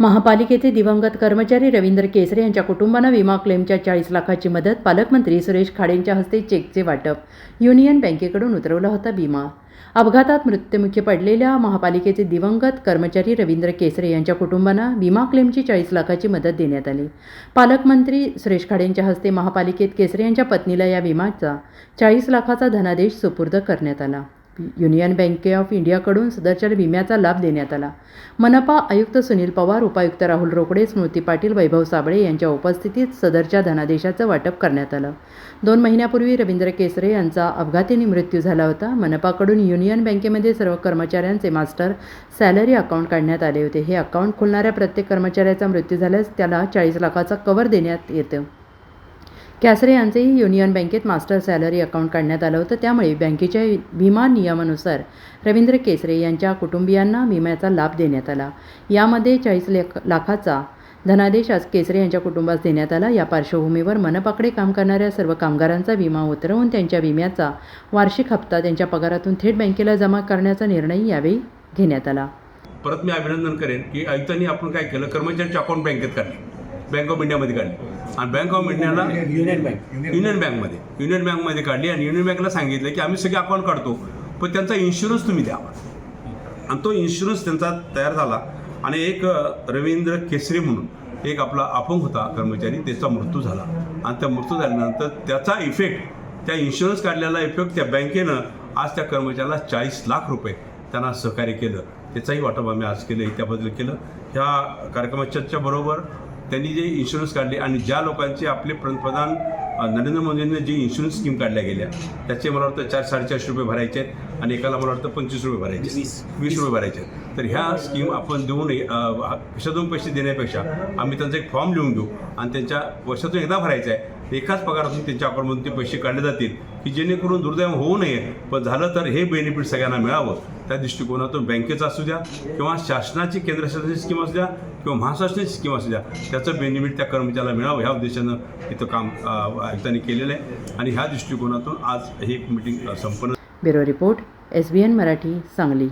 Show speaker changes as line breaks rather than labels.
महापालिकेचे दिवंगत कर्मचारी रवींद्र केसरे यांच्या कुटुंबांना विमा क्लेमच्या चाळीस लाखाची मदत पालकमंत्री सुरेश खाडेंच्या हस्ते चेकचे वाटप युनियन बँकेकडून उतरवला होता विमा. अपघातात मृत्युमुखी पडलेल्या महापालिकेचे दिवंगत कर्मचारी रवींद्र केसरे यांच्या कुटुंबांना विमा क्लेमची चाळीस लाखाची मदत देण्यात आली. पालकमंत्री सुरेश खाडेंच्या हस्ते महापालिकेत केसरे यांच्या पत्नीला या विमाचा चाळीस लाखाचा धनादेश सुपूर्द करण्यात आला. युनियन बँक ऑफ इंडियाकडून सदरच्या विम्याचा लाभ देण्यात आला. मनपा आयुक्त सुनील पवार उपायुक्त राहुल रोकडे स्मृती पाटील वैभव साबळे यांच्या उपस्थितीत सदरच्या धनादेशाचं वाटप करण्यात आलं. दोन महिन्यापूर्वी रवींद्र केसरे यांचा अपघातीने मृत्यू झाला होता. मनपाकडून युनियन बँकेमध्ये सर्व कर्मचाऱ्यांचे मास्टर सॅलरी अकाउंट काढण्यात आले होते. हे अकाउंट खोलणाऱ्या प्रत्येक कर्मचाऱ्याचा मृत्यू झाल्यास त्याला चाळीस लाखाचा कवर देण्यात येतं. कॅसरे यांचेही युनियन बँकेत मास्टर सॅलरी अकाउंट काढण्यात आलं होतं. त्यामुळे बँकेच्या विमा नियमानुसार रवींद्र केसरे यांच्या कुटुंबियांना विम्याचा लाभ देण्यात आला. यामध्ये चाळीस लाख लाखाचा धनादेश आज केसरे यांच्या कुटुंबास देण्यात आला. या पार्श्वभूमीवर मनपाकडे काम करणाऱ्या सर्व कामगारांचा विमा उतरवून त्यांच्या विम्याचा वार्षिक हप्ता त्यांच्या पगारातून थेट बँकेला जमा करण्याचा निर्णय यावेळी घेण्यात आला.
परत मी अभिनंदन करेन की आयुक्तांनी आपण काय केलं? कर्मचाऱ्यांचे अकाउंट बँकेत काढले. बँक ऑफ इंडियामध्ये काढले. आणि बँक ऑफ इंडियाला
युनियन बँक
युनियन बँकमध्ये युनियन बँकमध्ये काढली आणि युनियन बँकला सांगितलं की आम्ही सगळे अकाउंट काढतो. पण त्यांचा इन्शुरन्स तुम्ही द्या. आणि तो इन्शुरन्स त्यांचा तयार झाला. आणि एक रवींद्र केसरी म्हणून एक आपला अपंग होता कर्मचारी त्याचा मृत्यू झाला. आणि त्या मृत्यू झाल्यानंतर त्याचा इफेक्ट त्या इन्शुरन्स काढलेला इफेक्ट त्या बँकेनं आज त्या कर्मचाऱ्याला चाळीस लाख रुपये त्यांना सहकार्य केलं. त्याचाही वाटप आम्ही आज केलं त्याबद्दल केलं. ह्या कार्यक्रमाच्या बरोबर त्यांनी जे इन्शुरन्स काढले आणि ज्या लोकांचे आपले पंतप्रधान नरेंद्र मोदींनी जी इन्शुरन्स स्कीम काढल्या गेल्या त्याचे मला वाटतं चार साडेचारशे रुपये भरायचे आहेत आणि एकाला मला वाटतं पंचवीस रुपये भरायचे.
वीस.
रुपये भरायचे आहेत. तर ह्या स्कीम आपण देऊ नये पैसे देण्यापेक्षा आम्ही त्यांचा एक फॉर्म लिहून घेऊ आणि त्यांच्या वर्षातून एकदा भरायचा आहे एकाच पगारातून त्यांच्या अकाउंटमधून ते पैसे काढले जातील की जेणेकरून दुर्दैव होऊ नये. पण झालं तर हे बेनिफिट सगळ्यांना मिळावं. त्या दृष्टिकोनातून बँकेचा असू द्या किंवा शासनाची केंद्र शासनाची स्कीम असू द्या किंवा महाशासनाची स्कीम असू द्या त्याचं बेनिफिट त्या कर्मचाऱ्याला मिळावं ह्या उद्देशानं इथं काम आयुक्तांनी केलेलं आहे. आणि ह्या दृष्टिकोनातून आज ही मिटिंग संपन्न
bureau report S B N Marathi Sangli.